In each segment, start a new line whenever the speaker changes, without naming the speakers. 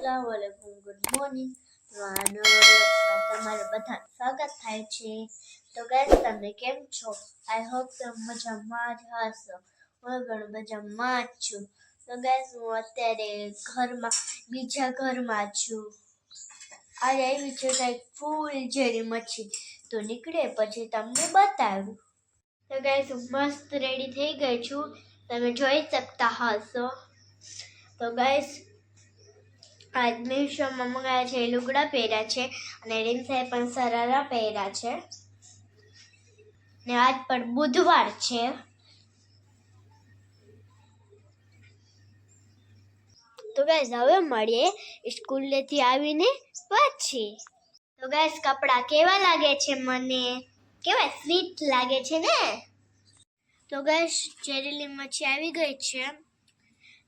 અસલામ વાલેકુમ good morning તો આ નવા બધા સ્વાગત થાય છે તો ગાઈસ તમે કેમ છો આઈ હોપ તમે મજામાં જ હશો હું પણ મજામાં જ છું તો ગાઈસ હું અત્યારે ઘરમાં બીજા ઘરમાં છું આજે આવી છે કંઈક ફૂલ જેવી મચ્છી તો નીકળે પછી તમને બતાવું તો ગાઈસ હું મસ્ત રેડી થઈ ગઈ છું તમે જોઈ શકતા હશો તો ગાઈસ આજ મીશોમાં મંગાવ્યા છે લુગડા પહેર્યા છે અને રીમસાએ પણ સરારા પહેર્યા છે. ને આજ પણ બુધવાર છે. તો ગાઈસ હવે મળીએ સ્કૂલેથી આવીને પછી. તો ગાઈસ કપડાં કેવા લાગે છે મને? કેવા સ્વીટ લાગે છે ને? તો ગાઈસ ચેરેલી મચ્છી આવી ગઈ છે.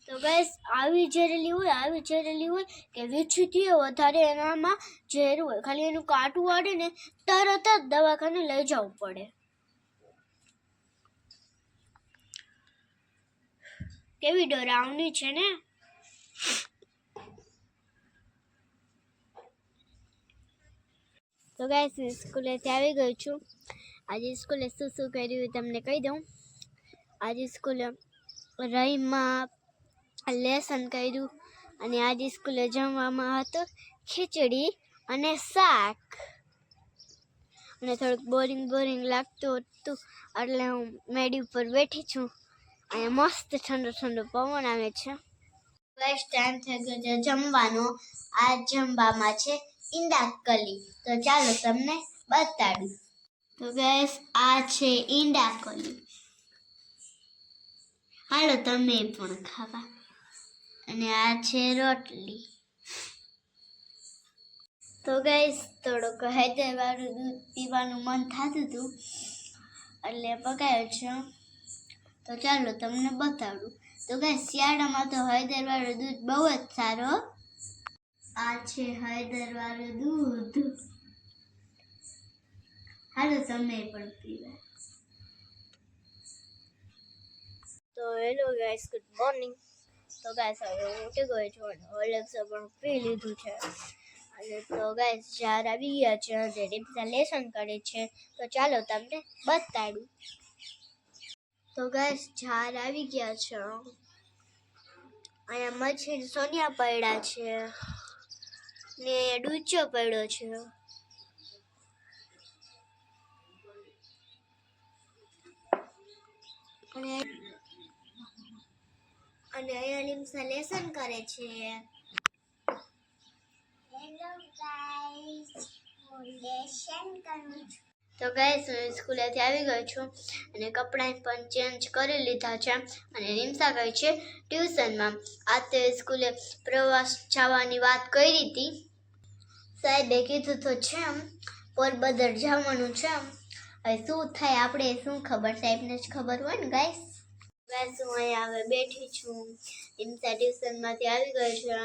તો ગાઈસ આવી ઝેરેલી હોય, આવી ઝેરેલી હોય કે વીછીથી વધારે એનામાં ઝેર હોય. ખાલી એનું કાંટું વાળે ને તરત જ દવાખાને લઈ જવું પડે. કેવી ડરાવની છે ને? તો ગાઈસ સ્કૂલેથી આવી ગઈ છું. આજે સ્કૂલે શું શું કર્યું તમને કહી દઉં. આજે સ્કૂલે રહીમાં લેસન કર્યું. અને આજે સ્કૂલે જમવામાં હતું ખીચડી અને શાક. અને થોડુંક બોરિંગ બોરિંગ લાગતું હતું. એટલે હું મેડી ઉપર બેઠી છું. અને મસ્ત ઠંડો ઠંડો પવન આવે છે. ફર્સ્ટ ટાઈમ થઈ ગયો છે જમવાનો. આ જમવામાં છે ઈંડા કલી તો ચાલો તમને બતાડું. તો ગેસ આ છે ઈંડા કલી હાલો, તમે પણ ખાવા. અને આ છે રોટલી. તો ગાઈસ થોડોક હૈદરવાળું દૂધ પીવાનું મન થતું હતું, એટલે પકાયો છે. તો ચાલો તમને બતાડું. તો ગાઈસ શિયાળામાં તો હૈદરવાળું દૂધ બહુ જ સારો આ છે હૈદરવાળું દૂધ. હાલો તમે પણ પીવા તો હેલો ગાઈસ ગુડ મોર્નિંગ તો ગાઈસ હવે હું ઉઠી ગયો છું હોર્લિક્સ પણ પી લીધું છે. અને તો ગાઈસ ચાર આવી ગયા છે અને રીમસા લેસન કરે છે, તો ચાલો તમને બતાડું. તો ગાઈસ ચાર આવી ગયા છે, અહીંયા મચ્છી સોનિયા પડ્યા છે ને ડૂચો પડ્યો છે. અને અને અહીંયા લીમસા લેસન કરે છે. હેલો ગાઈસ હું લેસન કરું છું. તો ગાઈસ હું સ્કૂલેથી આવી ગઈ છું અને કપડાં પણ ચેન્જ કરી લીધા છે. અને નિમસા ગઈ છે ટ્યુશનમાં આ તે સ્કૂલે પ્રવાસ જવાની વાત કરી હતી સાહેબે કીધું તો છે એમ પોરબંદર જવાનું છે એમ. હવે શું થાય આપણે શું ખબર? સાહેબને જ ખબર હોય ને ગાઈસ ગાઈસ હું અહીંયા હવે બેઠી છું. રીમસા ટ્યુશનમાંથી આવી ગઈ છે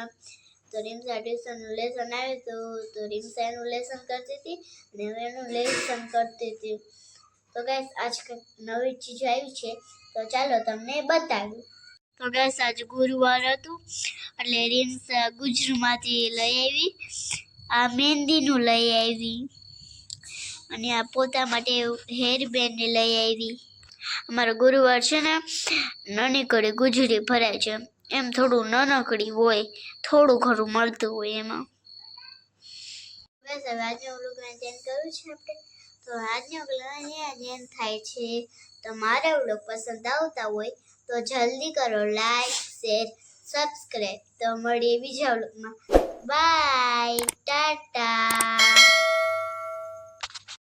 તો રીમસા ટ્યુશનનું લેસન આવ્યું હતું તો રીમસા એનું લેસન કરતી હતી અને હવે એનું લેસન કરતી હતી. તો ગેસ આજ નવી ચીજ આવી છે. તો ચાલો તમને બતાવું. તો ગેસ આજ ગુરુવાર હતું. એટલે રીમ્સ ગુજરમાંથી લઈ આવી. આ મહેંદીનું લઈ આવી. અને આ પોતા માટે હેર બેન્ડ લઈ આવી. અમારો ગુરુવાર છે ને નાનીકડી ગુજરી ભરાય છે. એમ થોડું નાનકડી હોય, થોડું ઘણું મળતું હોય એમાં. બસ, હવે આજનો વ્લોગ ચેન્જ કરવું છે આપણે, તો આજનો વ્લોગ અહીંયા જ થાય છે. તો મારા વ્લોગ પસંદ આવતા હોય, તો જલ્દી કરો લાઈક શેર સબસ્ક્રાઈબ તો મળીએ બીજા વ્લોગમાં બાય ટાટા.